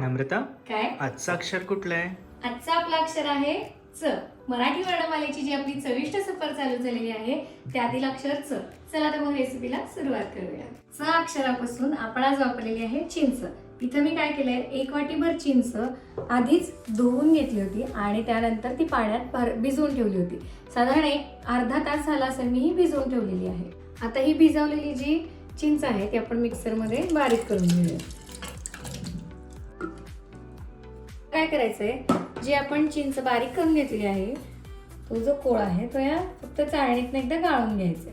नम्रता काय? आजचं अक्षर कुठलं आहे? आजचा आपला अक्षर आहे च. मराठी वर्णमालेची जी आपली चविष्ट सफर चालू झालेली आहे त्यातील अक्षर च. चला तर मग रेसिपीला सुरुवात करूया. च अक्षरापासून आपण आज वापरलेली आहे चिंच. इथं मी काय केलंय? एक वाटीभर चिंच आधीच धुवून घेतली होती आणि त्यानंतर ती पाण्यात भर- भिजवून ठेवली होती. साधारण एक अर्धा तास झाला असेल मी ही भिजवून ठेवलेली आहे. आता ही भिजवलेली जी चिंच आहे ती आपण मिक्सरमध्ये बारीक करून घेऊया. काय करायचंय? जी आपण चिंच बारीक करून घेतली आहे तो जो कोळ आहे तो या फक्त चाळणीतनं एकदा गाळून घ्यायचा.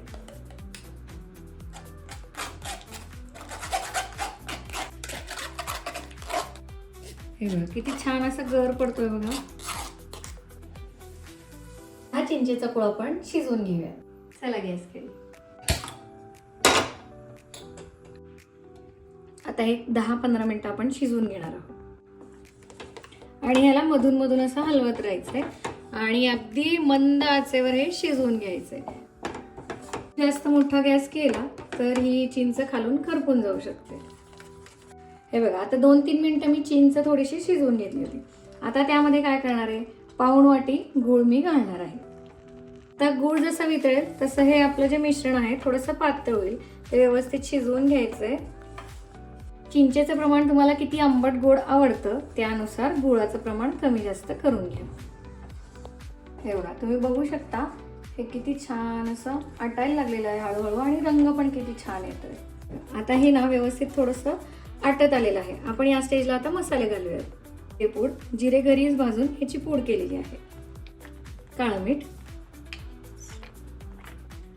हे बघा किती छान असा गर पडतोय बघा. हा चिंचेचा कोळ आपण शिजवून घेऊया. चला गॅस केली. आता एक दहा पंधरा मिनिटं आपण शिजवून घेणार आहोत. आणि ह्याला मधून मधून असं हलवत राहायचंय. आणि अगदी मंद आचेवर हे शिजवून घ्यायचंय. जास्त मोठा गॅस केला तर ही चिंच खालून खरपून जाऊ शकते. हे बघा आता दोन तीन मिनिटं मी चिंच थोडीशी शिजवून घेतली होती. आता त्यामध्ये काय करणार आहे? पाऊण वाटी गूळ मी घालणार आहे. तर गूळ जसं वितळेल तसं हे आपलं जे मिश्रण आहे थोडंसं पातळ होईल. ते व्यवस्थित शिजवून घ्यायचंय. चिंचेचं प्रमाण तुम्हाला किती आंबट गोड आवडतं त्यानुसार गुळाचं प्रमाण कमी जास्त करून घ्या. एवढा तुम्ही बघू शकता हे किती छान असं आटायला लागलेलं आहे हळूहळू आणि रंग पण किती छान येतोय. आता हे ना व्यवस्थित थोडंसं आटत आलेलं आहे. आपण या स्टेजला आता मसाले घालूयात. हे पूड जिरे घरीच भाजून ह्याची पूड केलेली आहे. काळं मीठ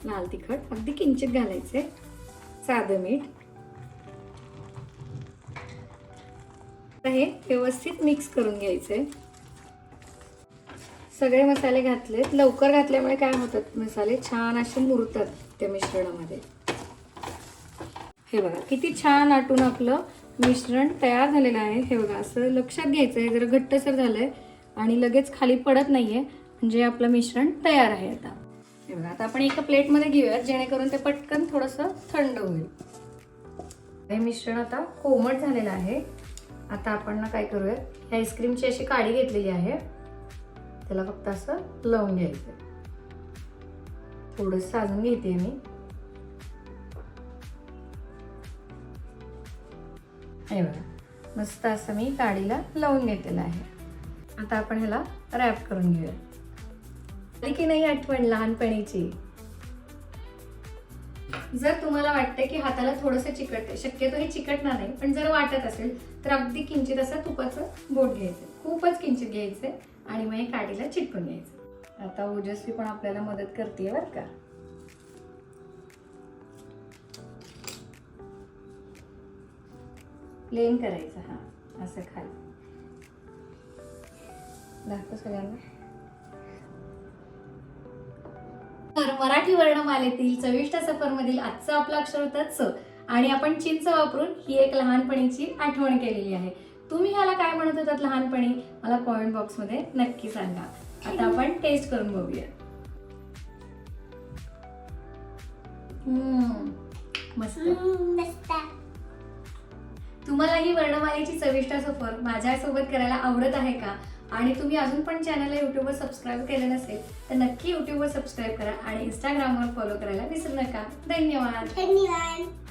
लाल तिखट अगदी किंचित घालायचे साधं मीठ हे व्यवस्थित मिक्स करून घ्यायचे. सगळे मसाले घातलेत. लवकर घातल्यामुळे काय होतात मसाले? छान असे मुरतात त्या मिश्रणामध्ये. हे बघा किती छान आटून आपलं मिश्रण तयार झालेलं आहे. हे बघा असं लक्षात घ्यायचं आहे जरा घट्टसर झालंय आणि लगेच खाली पडत नाहीये. म्हणजे आपलं मिश्रण तयार आहे आता. हे बघा आता आपण एका प्लेटमध्ये घेऊयात जेणेकरून ते पटकन थोडंसं थंड होईल. हे मिश्रण आता कोमट झालेलं आहे. आता आपण ना काय करूया? ह्या आईस्क्रीमची अशी काडी घेतलेली आहे. त्याला फक्त असं लावून घ्यायचं थोडंसं साजून घेते मी. हे बघा मस्त असं मी काडीला लावून घेतलेलं आहे. आता आपण ह्याला रॅप करून घेऊया. की नाही आठवण लहानपणीची? जर तुम्हाला वाटतं की हाताला थोडंसं चिकटते शक्यतो हे चिकटणार नाही पण जर वाटत असेल तर अगदी किंचित असं तुपाचं बोट घ्यायचं. खूपच किंचित घ्यायचंय आणि मग हे काडीला चिटकून घ्यायचं. आता ओजस्वी पण आपल्याला मदत करते बरं का. प्लेन करायचं हा असं खाली. दाखव सगळ्यांना. तर मराठी वर्णमालेतील चविष्ट सफरमधील आजचं आपलं अक्षर होतं च. आणि आपण चिंच वापरून ही एक लहानपणीची आठवण केलेली आहे. तुम्ही ह्याला काय म्हणत होतात लहानपणी? मला कॉमेंट बॉक्समध्ये नक्की सांगा. आता आपण टेस्ट करून बघूया. मस्त. तुम्हाला ही वर्णमालेची चविष्ट सफर माझ्यासोबत करायला आवडत आहे का? आणि तुम्ही अजून पण चॅनलला युट्यूबवर सबस्क्राईब केलं नसेल तर नक्की युट्यूबवर सबस्क्राईब करा आणि इंस्टाग्रामवर फॉलो करायला विसरू नका. धन्यवाद. धन्यवाद.